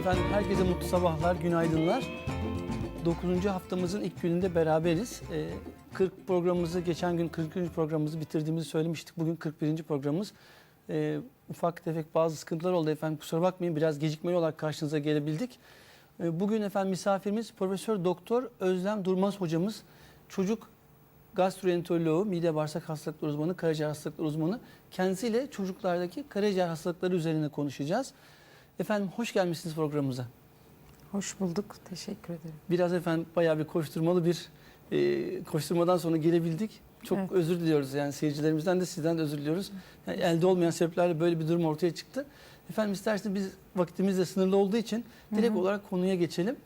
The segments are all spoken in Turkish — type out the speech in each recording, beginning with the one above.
Efendim herkese mutlu sabahlar, günaydınlar. 9. haftamızın ilk gününde beraberiz. Ee, 40 programımızı, geçen gün 40. programımızı bitirdiğimizi söylemiştik. Bugün 41. programımız. Ee, ufak tefek bazı sıkıntılar oldu efendim. Kusura bakmayın biraz gecikmeli olarak karşınıza gelebildik. Ee, bugün efendim misafirimiz Profesör Doktor Özlem Durmaz hocamız. Çocuk gastroenteroloğu, mide bağırsak hastalıkları uzmanı, karaciğer hastalıkları uzmanı. Kendisiyle çocuklardaki karaciğer hastalıkları üzerine konuşacağız. Efendim hoş gelmişsiniz programımıza. Hoş bulduk. Teşekkür ederim. Biraz efendim bayağı bir koşturmalı bir e, koşturmadan sonra gelebildik. Çok Evet. özür diliyoruz yani seyircilerimizden de sizden de özür diliyoruz. Yani elde olmayan sebeplerle böyle bir durum ortaya çıktı. Efendim isterseniz biz vaktimiz de sınırlı olduğu için direkt Hı hı. olarak konuya geçelim.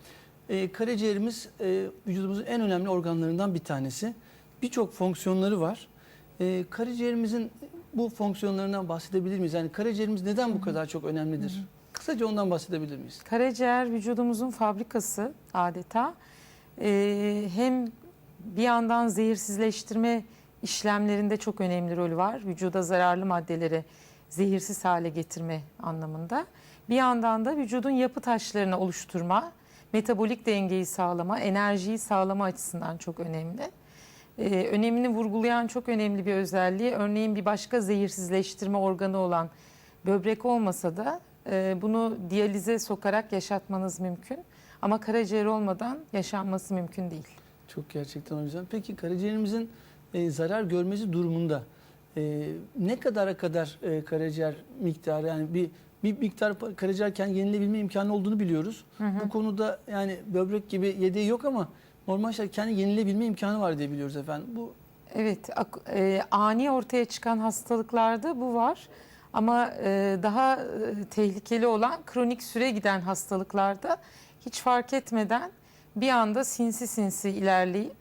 E, karaciğerimiz e, vücudumuzun en önemli organlarından bir tanesi. Birçok fonksiyonları var. E, karaciğerimizin bu fonksiyonlarından bahsedebilir miyiz? Yani karaciğerimiz neden bu kadar çok önemlidir? Kısaca ondan bahsedebilir miyiz? Karaciğer vücudumuzun fabrikası adeta. Ee, hem bir yandan zehirsizleştirme işlemlerinde çok önemli rolü var. Vücuda zararlı maddeleri zehirsiz hale getirme anlamında. Bir yandan da vücudun yapı taşlarını oluşturma, metabolik dengeyi sağlama, enerjiyi sağlama açısından çok önemli. Ee, önemini vurgulayan çok önemli bir özelliği örneğin bir başka zehirsizleştirme organı olan böbrek olmasa da e, bunu diyalize sokarak yaşatmanız mümkün. Ama karaciğer olmadan yaşanması mümkün değil. Çok gerçekten yüzden. Peki karaciğerimizin e, zarar görmesi durumunda e, ne kadara kadar e, karaciğer miktarı yani bir bir miktar karaciğerken yenilebilme imkanı olduğunu biliyoruz. Bu konuda yani böbrek gibi yedeği yok ama normal şartlarda kendi yenilebilme imkanı var diye biliyoruz efendim. Bu Evet, e, ani ortaya çıkan hastalıklarda bu var. Ama e, daha e, tehlikeli olan kronik süre giden hastalıklarda hiç fark etmeden bir anda sinsi sinsi ilerleyip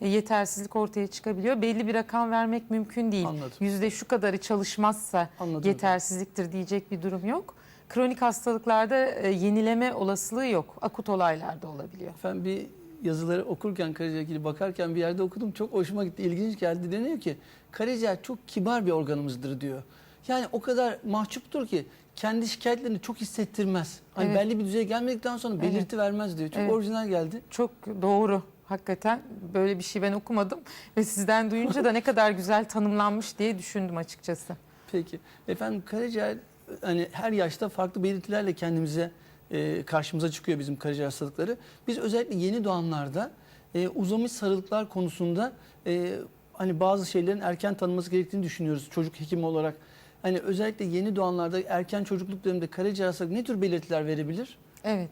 e, yetersizlik ortaya çıkabiliyor. Belli bir rakam vermek mümkün değil. Anladım. Yüzde şu kadarı çalışmazsa anladım. yetersizliktir diyecek bir durum yok. Kronik hastalıklarda e, yenileme olasılığı yok. Akut olaylarda olabiliyor. Efendim bir yazıları okurken karaciğer ilgili bakarken bir yerde okudum. Çok hoşuma gitti, ilginç geldi. Deniyor ki karaciğer çok kibar bir organımızdır diyor. Yani o kadar mahcuptur ki kendi şikayetlerini çok hissettirmez. Hani Evet. belli bir düzeye gelmedikten sonra Evet. belirti vermez diyor. Çok Evet. orijinal geldi. Çok doğru. Hakikaten böyle bir şey ben okumadım ve sizden duyunca da ne kadar güzel tanımlanmış diye düşündüm açıkçası. Peki. Efendim karaciğer hani her yaşta farklı belirtilerle kendimize e, karşımıza çıkıyor bizim karaciğer hastalıkları. Biz özellikle yeni doğanlarda e, uzamış sarılıklar konusunda e, hani bazı şeylerin erken tanınması gerektiğini düşünüyoruz çocuk hekimi olarak. Hani özellikle yeni doğanlarda erken çocukluk döneminde karaciğer hastalığı ne tür belirtiler verebilir? Evet.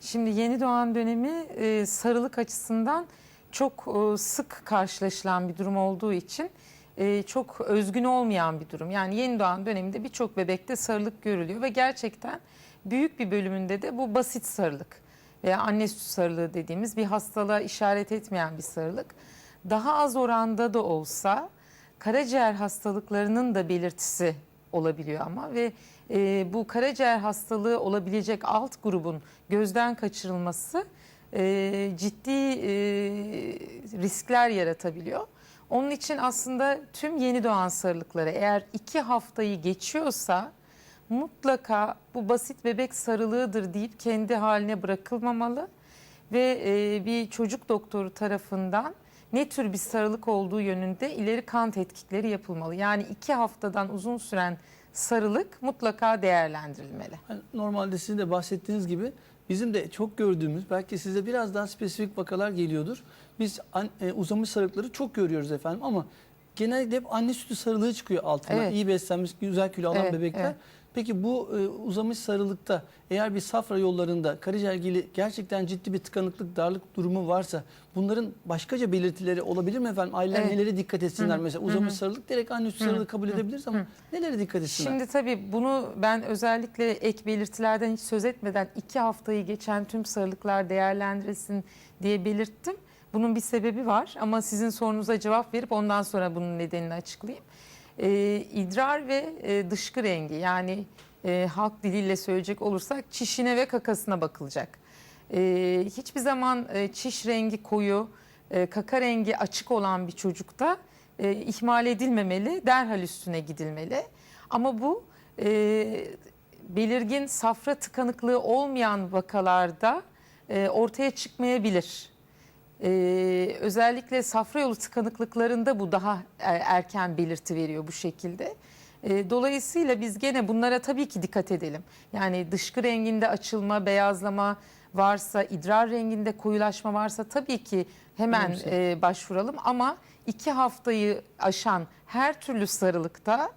Şimdi yeni doğan dönemi e, sarılık açısından çok e, sık karşılaşılan bir durum olduğu için e, çok özgün olmayan bir durum. Yani yeni doğan döneminde birçok bebekte sarılık görülüyor ve gerçekten büyük bir bölümünde de bu basit sarılık veya anne sütü sarılığı dediğimiz bir hastalığa işaret etmeyen bir sarılık. Daha az oranda da olsa karaciğer hastalıklarının da belirtisi olabiliyor ama ve e, bu karaciğer hastalığı olabilecek alt grubun gözden kaçırılması e, ciddi e, riskler yaratabiliyor. Onun için aslında tüm yeni doğan sarılıkları eğer iki haftayı geçiyorsa mutlaka bu basit bebek sarılığıdır deyip kendi haline bırakılmamalı ve e, bir çocuk doktoru tarafından ne tür bir sarılık olduğu yönünde ileri kan tetkikleri yapılmalı. Yani iki haftadan uzun süren sarılık mutlaka değerlendirilmeli. Normalde sizin de bahsettiğiniz gibi bizim de çok gördüğümüz belki size biraz daha spesifik vakalar geliyordur. Biz an- e, uzamış sarılıkları çok görüyoruz efendim ama genellikle hep anne sütü sarılığı çıkıyor altına. Evet. İyi beslenmiş, güzel kilo alan Evet, bebekler. evet. Peki bu e, uzamış sarılıkta eğer bir safra yollarında karaciğer ilgili gerçekten ciddi bir tıkanıklık, darlık durumu varsa bunların başkaca belirtileri olabilir mi efendim? Aileler Evet. nelere dikkat etsinler Hı hı, mesela? hı Uzamış hı. sarılık direkt anne Hı hı, sarılığı kabul hı edebiliriz ama hı. nelere dikkat etsinler? Şimdi tabii bunu ben özellikle ek belirtilerden hiç söz etmeden iki haftayı geçen tüm sarılıklar değerlendirilsin diye belirttim. Bunun bir sebebi var ama sizin sorunuza cevap verip ondan sonra bunun nedenini açıklayayım. Ee, idrar ve e, dışkı rengi yani e, halk diliyle söyleyecek olursak çişine ve kakasına bakılacak. Ee, hiçbir zaman e, çiş rengi koyu, e, kaka rengi açık olan bir çocukta e, ihmal edilmemeli, derhal üstüne gidilmeli. Ama bu e, belirgin safra tıkanıklığı olmayan vakalarda e, ortaya çıkmayabilir. E, özellikle safra yolu tıkanıklıklarında bu daha e, erken belirti veriyor bu şekilde. E, dolayısıyla biz gene bunlara tabii ki dikkat edelim. Yani dışkı renginde açılma, beyazlama varsa, idrar renginde koyulaşma varsa tabii ki hemen e, başvuralım. Ama iki haftayı aşan her türlü sarılıkta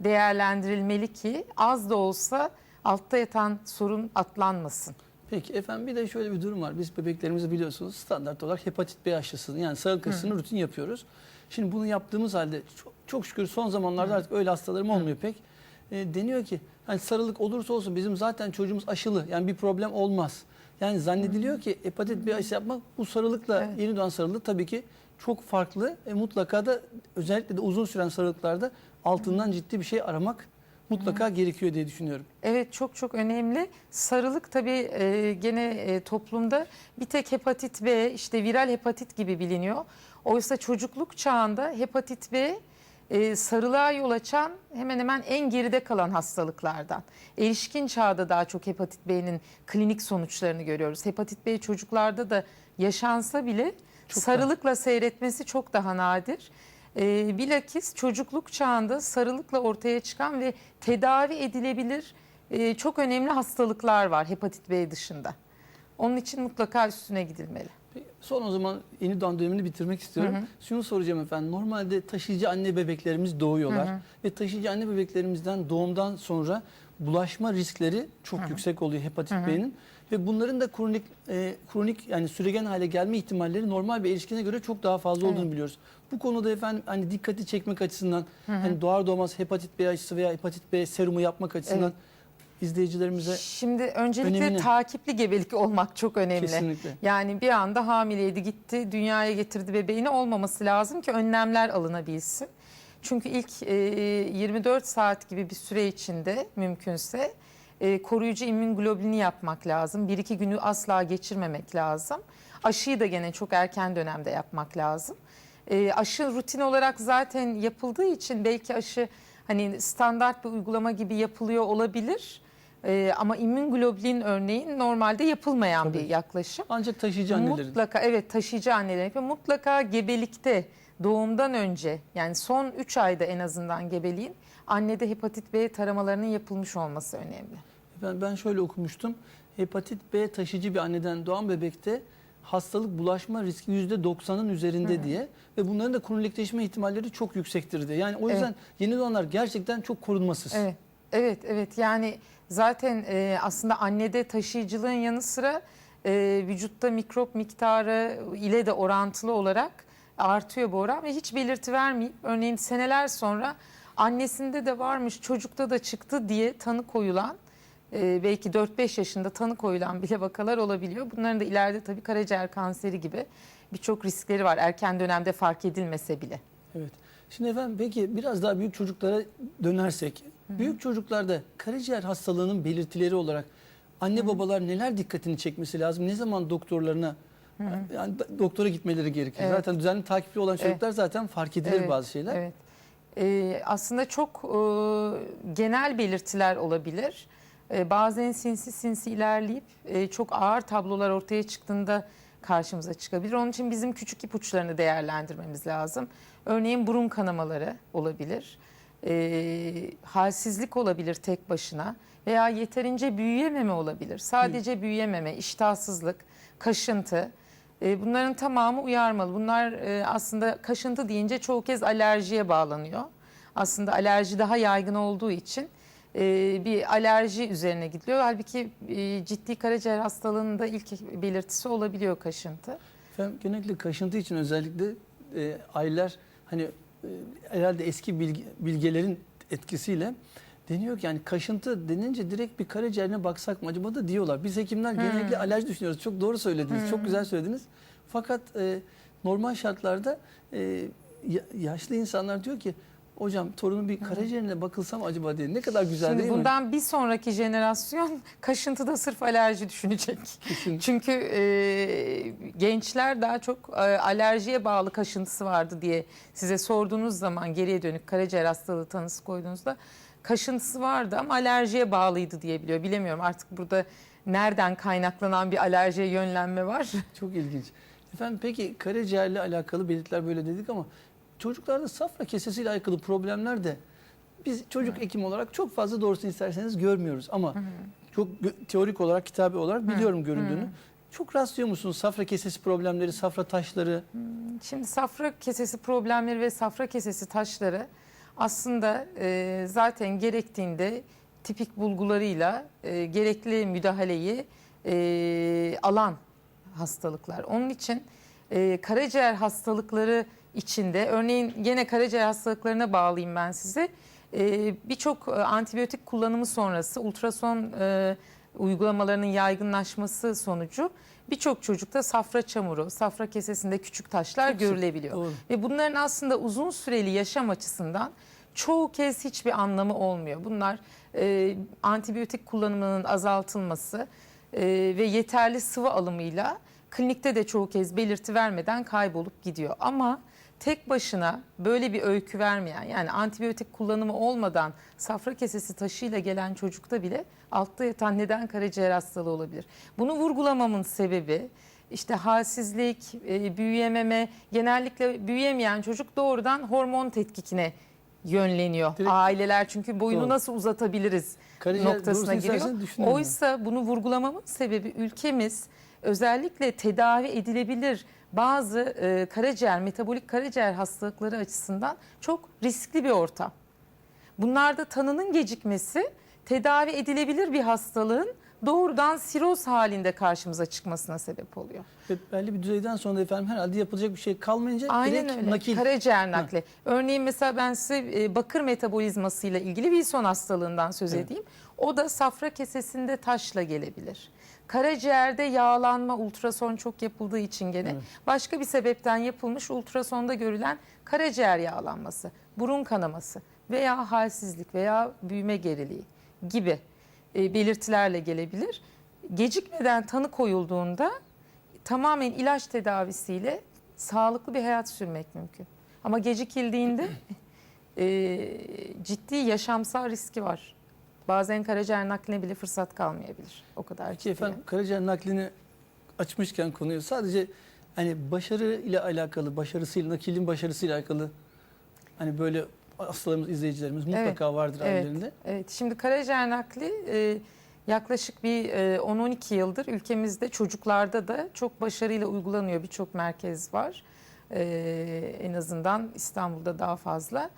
değerlendirilmeli ki az da olsa altta yatan sorun atlanmasın. Peki efendim bir de şöyle bir durum var. Biz bebeklerimizi biliyorsunuz standart olarak hepatit B aşısını yani sarılık aşısını rutin yapıyoruz. Şimdi bunu yaptığımız halde çok, çok şükür son zamanlarda artık öyle hastalarım olmuyor pek. E, deniyor ki hani sarılık olursa olsun bizim zaten çocuğumuz aşılı yani bir problem olmaz. Yani zannediliyor ki hepatit B aşısı yapmak bu sarılıkla Evet. yeni doğan sarılığı tabii ki çok farklı. E, mutlaka da özellikle de uzun süren sarılıklarda altından ciddi bir şey aramak mutlaka gerekiyor diye düşünüyorum. Evet çok çok önemli. Sarılık tabii e, gene e, toplumda bir tek hepatit B işte viral hepatit gibi biliniyor. Oysa çocukluk çağında hepatit B e, sarılığa yol açan hemen hemen en geride kalan hastalıklardan. Erişkin çağda daha çok hepatit B'nin klinik sonuçlarını görüyoruz. Hepatit B çocuklarda da yaşansa bile Çok sarılıkla seyretmesi çok daha nadir. E, bilakis çocukluk çağında sarılıkla ortaya çıkan ve tedavi edilebilir e, çok önemli hastalıklar var hepatit B dışında. Onun için mutlaka üstüne gidilmeli. Son o zaman yeni doğan dönemini bitirmek istiyorum. Hı hı. Şunu soracağım efendim. Normalde taşıyıcı anne bebeklerimiz doğuyorlar. Hı hı. Ve taşıyıcı anne bebeklerimizden doğumdan sonra bulaşma riskleri çok yüksek oluyor hepatit B'nin. Ve bunların da kronik e, kronik yani süregen hale gelme ihtimalleri normal bir erişkine göre çok daha fazla olduğunu Evet. biliyoruz. Bu konuda efendim hani dikkati çekmek açısından hani doğar doğmaz hepatit B aşısı veya hepatit B serumu yapmak açısından Evet. izleyicilerimize Şimdi öncelikle Önemini. takipli gebelik olmak çok önemli. kesinlikle Yani bir anda hamileydi gitti dünyaya getirdi bebeğini olmaması lazım ki önlemler alınabilsin. Çünkü ilk e, 24 saat gibi bir süre içinde mümkünse e, koruyucu immünoglobulini yapmak lazım. 1-2 günü asla geçirmemek lazım. Aşıyı da gene çok erken dönemde yapmak lazım. E, aşı rutin olarak zaten yapıldığı için belki aşı hani standart bir uygulama gibi yapılıyor olabilir. E, ama immünoglobulin örneğin normalde yapılmayan Tabii. bir yaklaşım. ancak taşıyıcı annelerin Mutlaka evet taşıyıcı annelerin ve mutlaka gebelikte doğumdan önce yani son 3 ayda en azından gebeliğin annede hepatit B taramalarının yapılmış olması önemli. Ben, ben şöyle okumuştum. Hepatit B taşıyıcı bir anneden doğan bebekte hastalık bulaşma riski %90'ın üzerinde diye ve bunların da kronikleşme ihtimalleri çok yüksektir diye. Yani o yüzden Evet. yeni doğanlar gerçekten çok korunmasız. Evet, evet, evet. Yani zaten e, aslında annede taşıyıcılığın yanı sıra e, vücutta mikrop miktarı ile de orantılı olarak artıyor bu oran ve hiç belirti vermeyip örneğin seneler sonra annesinde de varmış çocukta da çıktı diye tanı koyulan e, belki 4-5 yaşında tanı koyulan bile vakalar olabiliyor. Bunların da ileride tabii karaciğer kanseri gibi birçok riskleri var erken dönemde fark edilmese bile. Evet. Şimdi efendim peki biraz daha büyük çocuklara dönersek. Büyük çocuklarda karaciğer hastalığının belirtileri olarak anne babalar neler dikkatini çekmesi lazım? Ne zaman doktorlarına yani da- doktora gitmeleri gerekiyor? Evet. Zaten düzenli takipli olan Evet. çocuklar zaten fark edilir Evet, bazı şeyler. Evet. Ee, aslında çok e, genel belirtiler olabilir. Ee, bazen sinsi sinsi ilerleyip e, çok ağır tablolar ortaya çıktığında karşımıza çıkabilir. Onun için bizim küçük ipuçlarını değerlendirmemiz lazım. Örneğin burun kanamaları olabilir. Ee, halsizlik olabilir tek başına veya yeterince büyüyememe olabilir. Sadece büyüyememe, iştahsızlık, kaşıntı. E, Bunların tamamı uyarmalı. Bunlar e, aslında kaşıntı deyince çoğu kez alerjiye bağlanıyor. Aslında alerji daha yaygın olduğu için e, bir alerji üzerine gidiliyor. Halbuki e, ciddi karaciğer hastalığının da ilk belirtisi olabiliyor kaşıntı. Efendim genellikle kaşıntı için özellikle e, aileler hani e, herhalde eski bilgi, bilgelerin etkisiyle deniyor ki yani kaşıntı denince direkt bir karaciğerine baksak mı acaba da diyorlar. Biz hekimler genellikle alerji düşünüyoruz. Çok doğru söylediniz. Çok güzel söylediniz. Fakat e, normal şartlarda e, ya- yaşlı insanlar diyor ki hocam torunun bir karaciğerine bakılsam acaba diye. Ne kadar güzel Şimdi değil mi? bundan bir sonraki jenerasyon kaşıntıda sırf alerji düşünecek. Kesin. Çünkü e, gençler daha çok e, alerjiye bağlı kaşıntısı vardı diye size sorduğunuz zaman geriye dönük karaciğer hastalığı tanısı koyduğunuzda kaşıntısı vardı ama alerjiye bağlıydı diye biliyor. Bilemiyorum artık burada nereden kaynaklanan bir alerjiye yönlenme var. Çok ilginç. Efendim peki karaciğerle alakalı belirtiler böyle dedik ama çocuklarda safra kesesiyle alakalı problemler de biz çocuk hekim olarak çok fazla doğrusunu isterseniz görmüyoruz ama çok gö- teorik olarak, kitabi olarak biliyorum göründüğünü. Çok rastlıyor musunuz safra kesesi problemleri, safra taşları? Şimdi safra kesesi problemleri ve safra kesesi taşları aslında e, zaten gerektiğinde tipik bulgularıyla e, gerekli müdahaleyi e, alan hastalıklar. Onun için e, karaciğer hastalıkları içinde örneğin gene karaciğer hastalıklarına bağlayayım ben size. E, Birçok antibiyotik kullanımı sonrası ultrason e, uygulamalarının yaygınlaşması sonucu birçok çocukta safra çamuru, safra kesesinde küçük taşlar Çok görülebiliyor. doğru. Ve bunların aslında uzun süreli yaşam açısından çoğu kez hiçbir anlamı olmuyor. Bunlar e, antibiyotik kullanımının azaltılması e, ve yeterli sıvı alımıyla klinikte de çoğu kez belirti vermeden kaybolup gidiyor. Ama tek başına böyle bir öykü vermeyen yani antibiyotik kullanımı olmadan safra kesesi taşıyla gelen çocukta bile altta yatan neden karaciğer hastalığı olabilir. Bunu vurgulamamın sebebi işte halsizlik, e, büyüyememe, genellikle büyüyemeyen çocuk doğrudan hormon tetkikine yönleniyor. Direkt- Aileler çünkü boyunu Doğru. nasıl uzatabiliriz Karaciğer noktasına giriyor. Oysa bunu vurgulamamın sebebi ülkemiz özellikle tedavi edilebilir bazı e, karaciğer, metabolik karaciğer hastalıkları açısından çok riskli bir ortam. Bunlarda tanının gecikmesi tedavi edilebilir bir hastalığın doğrudan siroz halinde karşımıza çıkmasına sebep oluyor. Ve belli bir düzeyden sonra efendim herhalde yapılacak bir şey kalmayınca Aynen direkt öyle. nakil. Karaciğer nakli. Örneğin mesela ben size e, bakır metabolizmasıyla ilgili Wilson hastalığından söz Evet. edeyim. O da safra kesesinde taşla gelebilir. Karaciğerde yağlanma ultrason çok yapıldığı için gene Evet. başka bir sebepten yapılmış ultrasonda görülen karaciğer yağlanması, burun kanaması veya halsizlik veya büyüme geriliği gibi e, belirtilerle gelebilir. Gecikmeden tanı koyulduğunda tamamen ilaç tedavisiyle sağlıklı bir hayat sürmek mümkün. Ama gecikildiğinde e, ciddi yaşamsal riski var. Bazen karaciğer nakline bile fırsat kalmayabilir. O kadar Peki ciddi. efendim karaciğer naklini açmışken konuyu sadece hani başarı ile alakalı, başarısıyla, nakilin başarısıyla alakalı hani böyle hastalarımız, izleyicilerimiz mutlaka vardır evet. ailelerinde. Evet, şimdi karaciğer nakli e, yaklaşık bir e, 10-12 yıldır ülkemizde çocuklarda da çok başarıyla uygulanıyor. Birçok merkez var. E, en azından İstanbul'da daha fazla.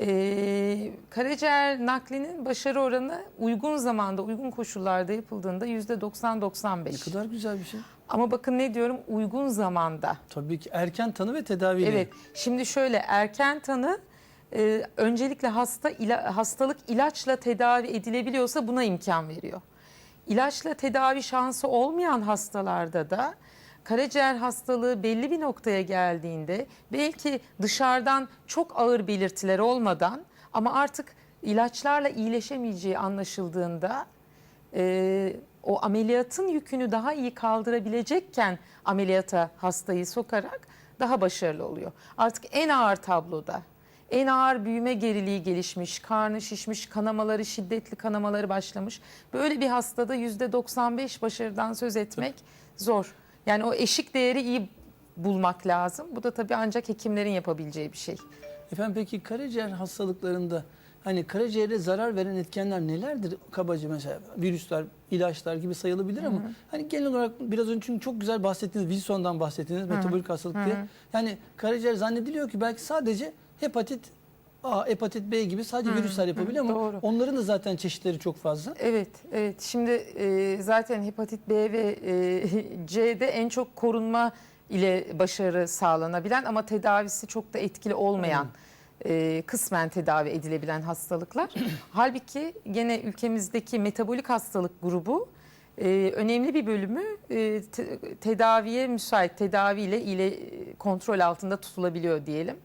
E, karaciğer naklinin başarı oranı uygun zamanda, uygun koşullarda yapıldığında %90-95. Ne kadar güzel bir şey. Ama bakın ne diyorum uygun zamanda. Tabii ki erken tanı ve tedavi. Evet. Şimdi şöyle erken tanı e, öncelikle hasta ila- hastalık ilaçla tedavi edilebiliyorsa buna imkan veriyor. İlaçla tedavi şansı olmayan hastalarda da karaciğer hastalığı belli bir noktaya geldiğinde belki dışarıdan çok ağır belirtiler olmadan ama artık ilaçlarla iyileşemeyeceği anlaşıldığında e, o ameliyatın yükünü daha iyi kaldırabilecekken ameliyata hastayı sokarak daha başarılı oluyor. Artık en ağır tabloda en ağır büyüme geriliği gelişmiş, karnı şişmiş, kanamaları, şiddetli kanamaları başlamış. Böyle bir hastada %95 başarıdan söz etmek zor. Yani o eşik değeri iyi bulmak lazım. Bu da tabii ancak hekimlerin yapabileceği bir şey. Efendim peki karaciğer hastalıklarında hani karaciğere zarar veren etkenler nelerdir? Kabaca mesela virüsler, ilaçlar gibi sayılabilir ama hani genel olarak biraz önce çünkü çok güzel bahsettiniz. Wilson'dan bahsettiniz, metabolik hastalık diye. Yani karaciğer zannediliyor ki belki sadece hepatit A, hepatit B gibi sadece virüsler yapabiliyor ama doğru. onların da zaten çeşitleri çok fazla. Evet, evet. Şimdi e, zaten hepatit B ve e, C'de en çok korunma ile başarı sağlanabilen ama tedavisi çok da etkili olmayan e, kısmen tedavi edilebilen hastalıklar. Halbuki gene ülkemizdeki metabolik hastalık grubu e, önemli bir bölümü e, te- tedaviye müsait tedaviyle ile kontrol altında tutulabiliyor diyelim.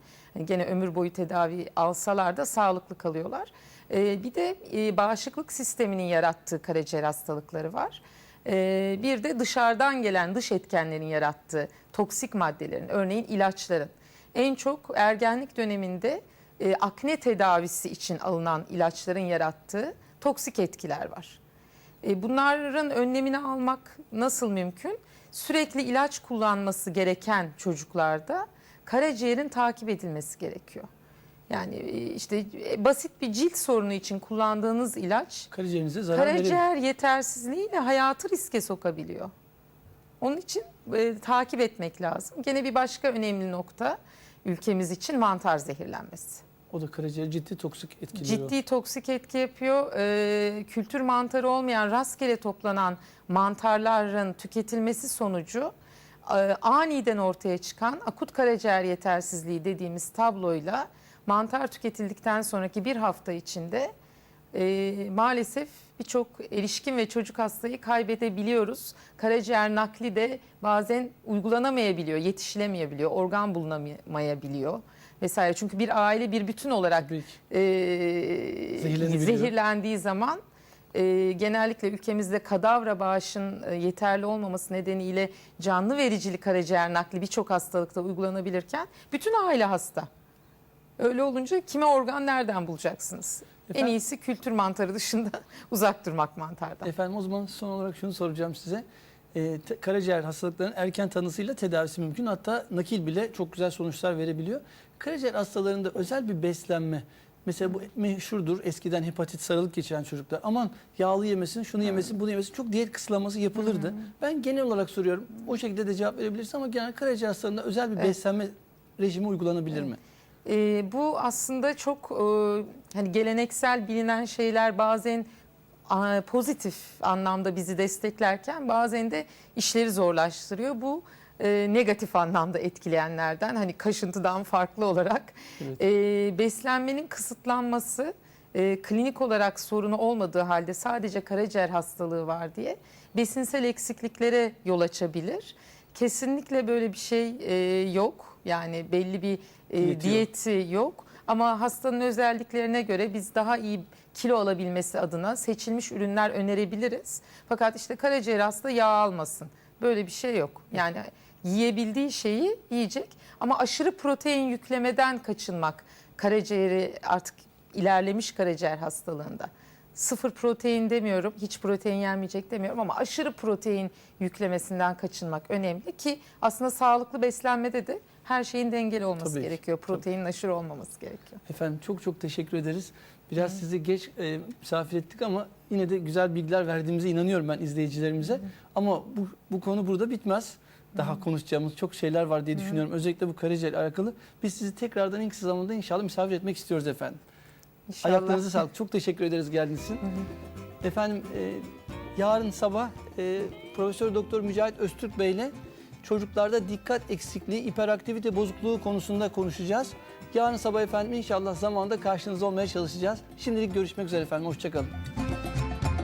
Gene ömür boyu tedavi alsalar da sağlıklı kalıyorlar. E, bir de e, bağışıklık sisteminin yarattığı karaciğer hastalıkları var. E, bir de dışarıdan gelen dış etkenlerin yarattığı toksik maddelerin, örneğin ilaçların. En çok ergenlik döneminde e, akne tedavisi için alınan ilaçların yarattığı toksik etkiler var. E, bunların önlemini almak nasıl mümkün? Sürekli ilaç kullanması gereken çocuklarda karaciğerin takip edilmesi gerekiyor. Yani e, işte e, basit bir cilt sorunu için kullandığınız ilaç Karaciğerinize zarar karaciğer yetersizliğiyle hayatı riske sokabiliyor. Onun için e, takip etmek lazım. Gene bir başka önemli nokta ülkemiz için mantar zehirlenmesi. O da karaciğer ciddi toksik etkiliyor. Ciddi toksik etki yapıyor. Ee, kültür mantarı olmayan rastgele toplanan mantarların tüketilmesi sonucu aniden ortaya çıkan akut karaciğer yetersizliği dediğimiz tabloyla mantar tüketildikten sonraki bir hafta içinde e, maalesef birçok erişkin ve çocuk hastayı kaybedebiliyoruz. Karaciğer nakli de bazen uygulanamayabiliyor, yetişilemeyebiliyor, organ bulunamayabiliyor vesaire. Çünkü bir aile bir bütün olarak e, zehirlendiği zaman e, genellikle ülkemizde kadavra bağışın e, yeterli olmaması nedeniyle canlı vericili karaciğer nakli birçok hastalıkta uygulanabilirken bütün aile hasta. Öyle olunca kime organ nereden bulacaksınız? En Efendim? iyisi kültür mantarı dışında uzak durmak mantardan. Efendim o zaman son olarak şunu soracağım size. Ee, karaciğer hastalıklarının erken tanısıyla tedavisi mümkün. Hatta nakil bile çok güzel sonuçlar verebiliyor. Karaciğer hastalarında özel bir beslenme. Mesela bu meşhurdur. Eskiden hepatit sarılık geçiren çocuklar. Aman yağlı yemesin, şunu yemesin, bunu yemesin. Çok diyet kısıtlaması yapılırdı. Ben genel olarak soruyorum. O şekilde de cevap verebilirsin ama genel karaciğer hastalarında özel bir Evet. beslenme rejimi uygulanabilir mi? Ee, bu aslında çok e, hani geleneksel bilinen şeyler bazen a, pozitif anlamda bizi desteklerken bazen de işleri zorlaştırıyor. Bu e, negatif anlamda etkileyenlerden hani kaşıntıdan farklı olarak Evet. e, beslenmenin kısıtlanması e, klinik olarak sorunu olmadığı halde sadece karaciğer hastalığı var diye besinsel eksikliklere yol açabilir. Kesinlikle böyle bir şey e, yok. Yani belli bir e, Diyeti yok. diyeti yok. Ama hastanın özelliklerine göre biz daha iyi kilo alabilmesi adına seçilmiş ürünler önerebiliriz. Fakat işte karaciğer hasta yağ almasın. Böyle bir şey yok. Yani yiyebildiği şeyi yiyecek ama aşırı protein yüklemeden kaçınmak karaciğeri artık ilerlemiş karaciğer hastalığında. Sıfır protein demiyorum, hiç protein yenmeyecek demiyorum ama aşırı protein yüklemesinden kaçınmak önemli ki aslında sağlıklı beslenmede de her şeyin dengeli olması Tabii ki, gerekiyor. Proteinin aşırı olmaması gerekiyor. Efendim çok çok teşekkür ederiz. Biraz sizi geç e, misafir ettik ama yine de güzel bilgiler verdiğimize inanıyorum ben izleyicilerimize. Ama bu, bu konu burada bitmez. Daha konuşacağımız çok şeyler var diye düşünüyorum. Özellikle bu karaciğer alakalı. Biz sizi tekrardan en kısa zamanda inşallah misafir etmek istiyoruz efendim. İnşallah. Ayaklarınıza sağlık. Çok teşekkür ederiz geldiğiniz için. Efendim e, yarın sabah e, Profesör Doktor Mücahit Öztürk Bey ile çocuklarda dikkat eksikliği, hiperaktivite bozukluğu konusunda konuşacağız. Yarın sabah efendim inşallah zamanda karşınızda olmaya çalışacağız. Şimdilik görüşmek üzere efendim. Hoşçakalın.